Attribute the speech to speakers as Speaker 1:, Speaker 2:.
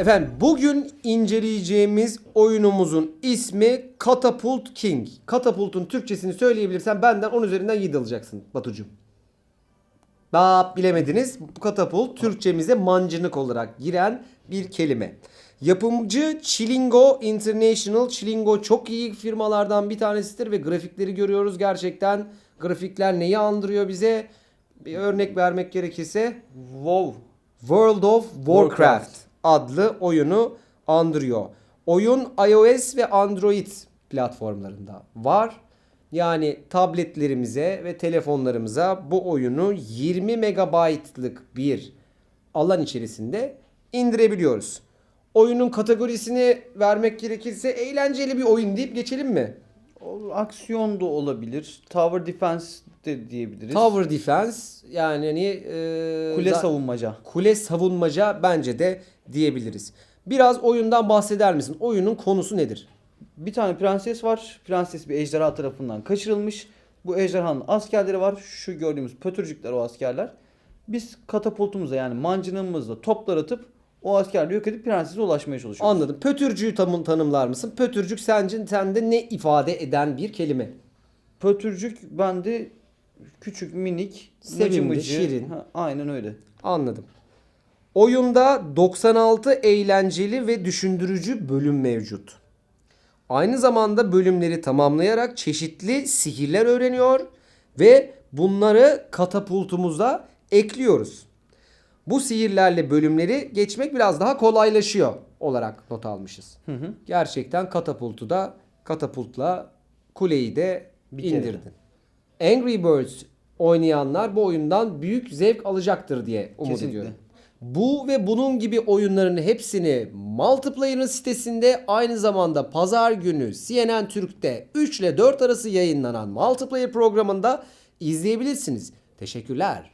Speaker 1: Efendim bugün inceleyeceğimiz oyunumuzun ismi Catapult King. Catapult'un Türkçesini söyleyebilirsen benden 10 üzerinden 7 alacaksın Batucuğum. Daha bilemediniz. Bu katapult Türkçemize mancınık olarak giren bir kelime. Yapımcı Chilingo International. Chilingo çok iyi firmalardan bir tanesidir ve grafikleri görüyoruz gerçekten. Grafikler neyi andırıyor bize? Bir örnek vermek gerekirse
Speaker 2: Wow.
Speaker 1: World of Warcraft,
Speaker 2: Warcraft.
Speaker 1: Adlı oyunu andırıyor. Oyun iOS ve Android platformlarında var. Yani tabletlerimize ve telefonlarımıza bu oyunu 20 megabaytlık bir alan içerisinde indirebiliyoruz. Oyunun kategorisini vermek gerekirse eğlenceli bir oyun deyip geçelim mi?
Speaker 2: Aksiyon da olabilir. Tower defense de diyebiliriz.
Speaker 1: Tower Defense yani hani e,
Speaker 2: Kule savunmaca.
Speaker 1: kule savunmaca bence de diyebiliriz. Biraz oyundan bahseder misin? Oyunun konusu nedir?
Speaker 2: Bir tane prenses var. Prenses bir ejderha tarafından kaçırılmış. Bu ejderhanın askerleri var. Şu gördüğümüz pötürcükler o askerler. Biz katapultumuzla yani mancınığımızla toplar atıp o askerleri yok edip prensese ulaşmaya çalışıyoruz.
Speaker 1: Anladım. Pötürcüğü tam tanımlar mısın? Pötürcük sence sende ne ifade eden bir kelime?
Speaker 2: Pötürcük bende küçük minik
Speaker 1: Sevimli,
Speaker 2: mıcı mıcı.
Speaker 1: şirin.
Speaker 2: Ha, aynen öyle.
Speaker 1: Anladım. Oyunda 96 eğlenceli ve düşündürücü bölüm mevcut. Aynı zamanda bölümleri tamamlayarak çeşitli sihirler öğreniyor ve bunları katapultumuza ekliyoruz. Bu sihirlerle bölümleri geçmek biraz daha kolaylaşıyor olarak not almışız.
Speaker 2: Hı hı.
Speaker 1: Gerçekten katapultu da katapultla kuleyi de
Speaker 2: kere.
Speaker 1: indirdin. Angry Birds oynayanlar bu oyundan büyük zevk alacaktır diye umut
Speaker 2: Kesinlikle.
Speaker 1: ediyorum. Bu ve bunun gibi oyunların hepsini Multiplayer'ın sitesinde aynı zamanda pazar günü CNN Türk'te 3 ile 4 arası yayınlanan Multiplayer programında izleyebilirsiniz. Teşekkürler.